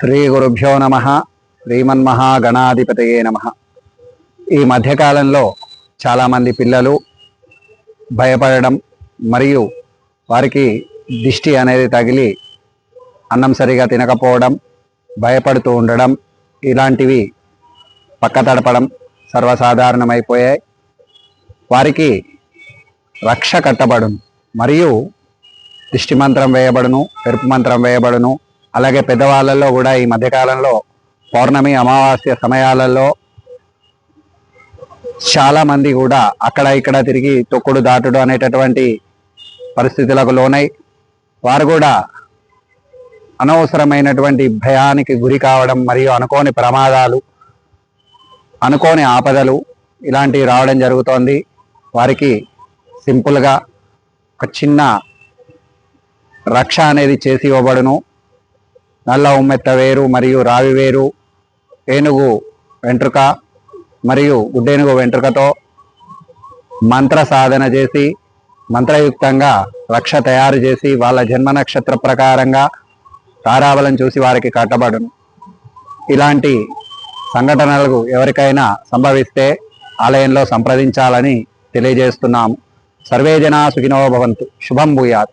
శ్రీ గురుభ్యో నమ. శ్రీమన్మహాగణాధిపతయే నమ. ఈ మధ్యకాలంలో చాలామంది పిల్లలు భయపడడం మరియు వారికి దిష్టి అనేది తగిలి అన్నం సరిగా తినకపోవడం భయపడుతూ ఉండడం ఇలాంటివి పక్క తడపడం సర్వసాధారణమైపోయాయి. వారికి రక్ష కట్టబడును మరియు దిష్టి మంత్రం వేయబడును ఎరుపు మంత్రం వేయబడును అలాగే పెద్దవాళ్ళల్లో కూడా ఈ మధ్యకాలంలో పౌర్ణమి అమావాస్య సమయాలలో చాలామంది కూడా అక్కడ ఇక్కడ తిరిగి తొక్కుడు దాటుడు అనేటటువంటి పరిస్థితులకు లోనై వారు కూడా అనవసరమైనటువంటి భయానికి గురి కావడం మరియు అనుకోని ప్రమాదాలు అనుకోని ఆపదలు ఇలాంటివి రావడం జరుగుతోంది. వారికి సింపుల్గా ఒక చిన్న రక్ష అనేది చేసి ఇవ్వబడును. నల్ల ఉమ్మెత్త వేరు మరియు రావి వేరు ఏనుగు వెంట్రుక మరియు గుడ్డేనుగు వెంట్రుకతో మంత్ర సాధన చేసి మంత్రయుక్తంగా రక్ష తయారు చేసి వాళ్ళ జన్మ నక్షత్ర ప్రకారంగా తారాబలం చూసి వారికి కట్టబడును. ఇలాంటి సంఘటనలకు ఎవరికైనా సంభవిస్తే ఆలయంలో సంప్రదించాలని తెలియజేస్తున్నాము. సర్వే జనా సుఖినో భవంతు. శుభం భూయాత్.